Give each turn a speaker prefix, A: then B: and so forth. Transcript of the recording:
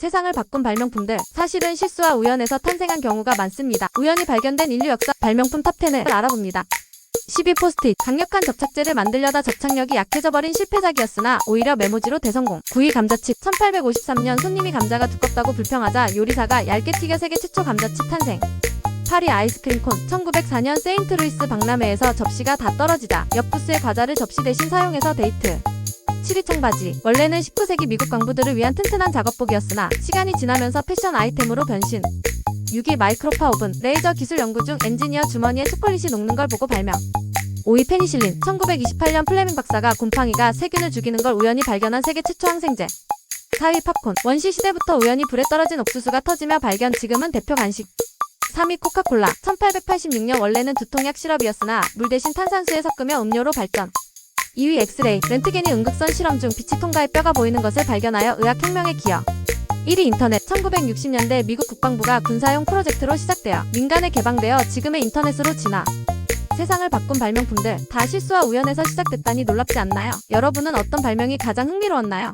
A: 세상을 바꾼 발명품들. 사실은 실수와 우연에서 탄생한 경우가 많습니다. 우연히 발견된 인류 역사 발명품 탑10을 알아봅니다. 12 포스트잇. 강력한 접착제를 만들려다 접착력이 약해져 버린 실패작이었으나 오히려 메모지로 대성공. 9위 감자칩. 1853년 손님이 감자가 두껍다고 불평하자 요리사가 얇게 튀겨 세계 최초 감자칩 탄생. 파리 아이스크림 콘. 1904년 세인트루이스 박람회에서 접시가 다 떨어지자 옆 부스의 과자를 접시 대신 사용해서 데이트 7위 청바지. 원래는 19세기 미국 광부들을 위한 튼튼한 작업복이었으나 시간이 지나면서 패션 아이템으로 변신. 6위 마이크로파 오븐. 레이저 기술 연구 중 엔지니어 주머니에 초콜릿이 녹는 걸 보고 발명. 5위 페니실린. 1928년 플레밍 박사가 곰팡이가 세균을 죽이는 걸 우연히 발견한 세계 최초 항생제. 4위 팝콘. 원시 시대부터 우연히 불에 떨어진 옥수수가 터지며 발견 지금은 대표 간식. 3위 코카콜라. 1886년 원래는 두통약 시럽이었으나 물 대신 탄산수에 섞으며 음료로 발전 2위 엑스레이 렌트겐이 응극선 실험 중 빛이 통과해 뼈가 보이는 것을 발견하여 의학혁명에 기여 1위 인터넷 1960년대 미국 국방부가 군사용 프로젝트로 시작되어 민간에 개방되어 지금의 인터넷으로 진화 세상을 바꾼 발명품들 다 실수와 우연에서 시작됐다니 놀랍지 않나요? 여러분은 어떤 발명이 가장 흥미로웠나요?